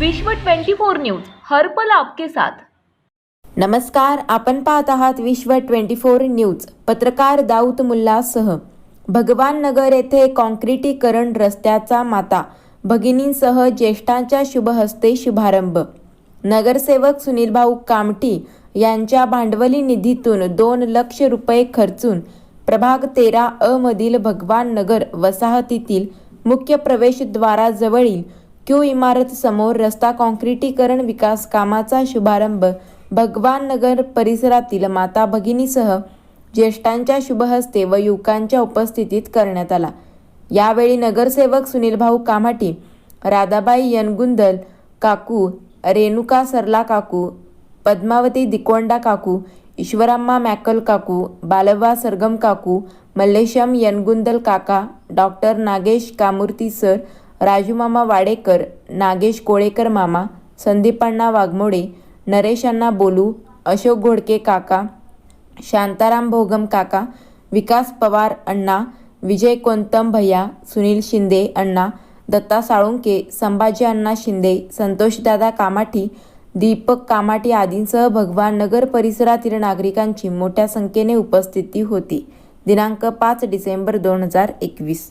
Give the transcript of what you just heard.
विश्व 24 न्यूज हरपल आपके साथ. नमस्कार आपण पाहत आहात विश्व 24 न्यूज पत्रकार दाऊद मुल्लासह भगवान नगर येथे कॉन्क्रिटीकरण रस्त्याचा माता भगिनींसह ज्येष्ठांच्या शुभहस्ते शुभारंभ. नगरसेवक सुनीलभाऊ कामटी यांच्या भांडवली निधीतून दोन लक्ष रुपये खर्चून प्रभाग तेरा अ मधील भगवान नगर वसाहतीतील मुख्य प्रवेशद्वाराजवळील क्यू इमारत समोर रस्ता कॉन्क्रिटीकरण विकास कामाचा शुभारंभ भगवान नगर परिसरातील माता भगिनीसह ज्येष्ठांच्या शुभहस्ते व युवकांच्या उपस्थितीत करण्यात आला. यावेळी नगरसेवक सुनीलभाऊ कामाटी राधाबाई यनगुंदल काकू रेणुका सरला काकू पद्मावती दिकोंडा काकू ईश्वराम्मा मॅकल काकू बालवा सरगम काकू मल्लेशम यनगुंदल काका डॉक्टर नागेश कामूर्ती सर राजूमामा वाडेकर नागेश कोळेकर मामा संदीपांना वाघमोडे नरेशांना बोलू अशोक घोडके काका शांताराम भोगम काका विकास पवार अण्णा विजय कोंतम भैया सुनील शिंदे अण्णा दत्ता साळुंके संभाजी अण्णा शिंदे संतोषदादा कामाठी दीपक कामाठी आदींसह भगवान नगर परिसरातील नागरिकांची मोठ्या संख्येने उपस्थिती होती. दिनांक पाच डिसेंबर दोन हजार एकवीस.